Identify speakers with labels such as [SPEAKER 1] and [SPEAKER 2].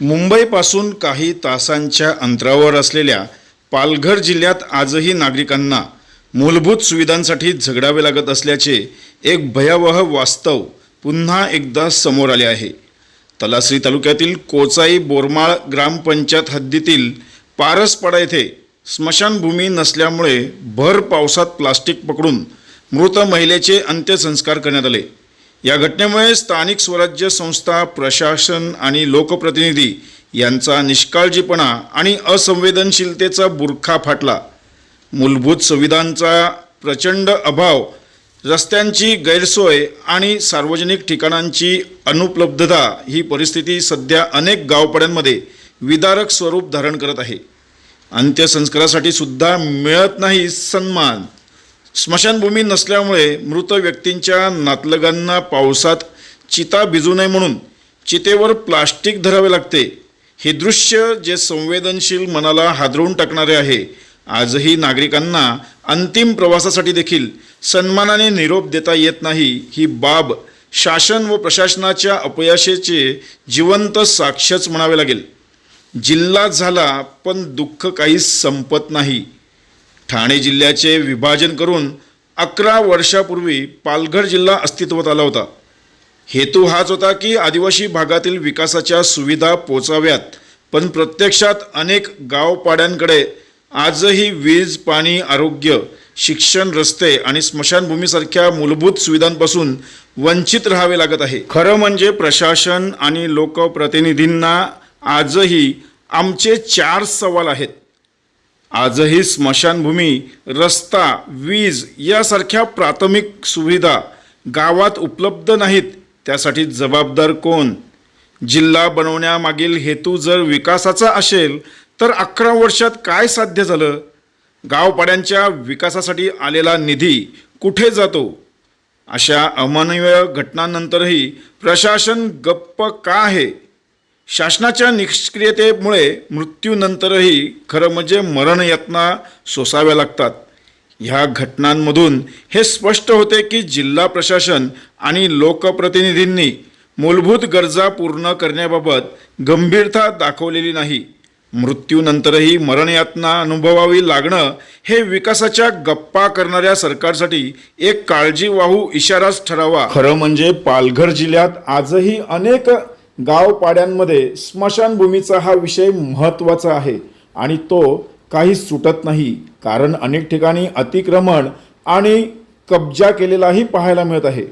[SPEAKER 1] मुंबईपासून काही तासांच्या अंतरावर असलेल्या पालघर जिल्ह्यात आजही नागरिकांना मूलभूत सुविधांसाठी झगडावे लागत असल्याचे एक भयावह वास्तव पुन्हा एकदा समोर आले आहे. तलासरी तालुक्यातील कोचाई बोरमाळ ग्रामपंचायत हद्दीतील पारसपाडा येथे स्मशानभूमी नसल्यामुळे भर पावसात प्लास्टिक पकडून मृत महिलेचे अंत्यसंस्कार करण्यात आले. या घटनेमुळे स्थानिक स्वराज्य संस्था प्रशासन आणि लोकप्रतिनिधी यांचा निष्काळजीपणा आणि असंवेदनशीलतेचा बुरखा फाटला. मूलभूत सुविधांचा प्रचंड अभाव रस्त्यांची गैरसोय आणि सार्वजनिक ठिकाणांची अनुपलब्धता ही परिस्थिती सध्या अनेक गावपाड्यांमध्ये विदारक स्वरूप धारण करत आहे. अंत्यसंस्कारासाठी सुद्धा मिळत नाही सन्मान. स्मशानभूमी नसल्यामुळे मृत व्यक्तींच्या नातलगांना पावसात चिता भिजू नये म्हणून चितेवर प्लास्टिक धरावे लागते. हे दृश्य जे संवेदनशील मनाला हादरवून टाकणारे आहे आजही नागरिकांना अंतिम प्रवासासाठी देखील सन्मानाने निरोप देता येत नाही ही बाब शासन व प्रशासनाच्या अपयशाचे जिवंत साक्षच म्हणावे लागेल. जिल्हा झाला पण दुःख काही संपत नाही. ठाणे जिल्ह्याचे विभाजन करून अकरा वर्षापूर्वी पालघर जिल्हा अस्तित्वात आला होता. हेतू हाच होता की आदिवासी भागातील विकासाच्या सुविधा पोचाव्यात पण प्रत्यक्षात अनेक गावपाड्यांकडे आजही वीज पाणी आरोग्य शिक्षण रस्ते आणि स्मशानभूमीसारख्या मूलभूत सुविधांपासून वंचित राहावे लागत आहे. खरं म्हणजे प्रशासन आणि लोकप्रतिनिधींना आजही आमचे चार सवाल आहेत. आजही स्मशानभूमी रस्ता वीज यासारख्या प्राथमिक सुविधा गावात उपलब्ध नाहीत त्यासाठी जबाबदार कोण? जिल्हा बनवण्यामागील हेतू जर विकासाचा असेल तर अकरा वर्षात काय साध्य झालं? गावपाड्यांच्या विकासासाठी आलेला निधी कुठे जातो? अशा अमानवीय घटनांनंतरही प्रशासन गप्प का आहे? शासनाच्या निष्क्रियतेमुळे मृत्यूनंतरही खरं म्हणजे मरणयातना सोसाव्या लागतात. ह्या घटनांमधून हे स्पष्ट होते की जिल्हा प्रशासन आणि लोकप्रतिनिधींनी मूलभूत गरजा पूर्ण करण्याबाबत गंभीरता दाखवलेली नाही. मृत्यूनंतरही मरणयातना अनुभवावी लागणं हे विकासाच्या गप्पा करणाऱ्या सरकारसाठी एक काळजीवाहू इशाराच ठरावा. खरं म्हणजे पालघर जिल्ह्यात आजही अनेक गावपाड्यांमध्ये स्मशानभूमीचा हा विषय महत्त्वाचा आहे आणि तो काही सुटत नाही कारण अनेक ठिकाणी अतिक्रमण आणि कब्जा केलेलाही पाहायला मिळत आहे.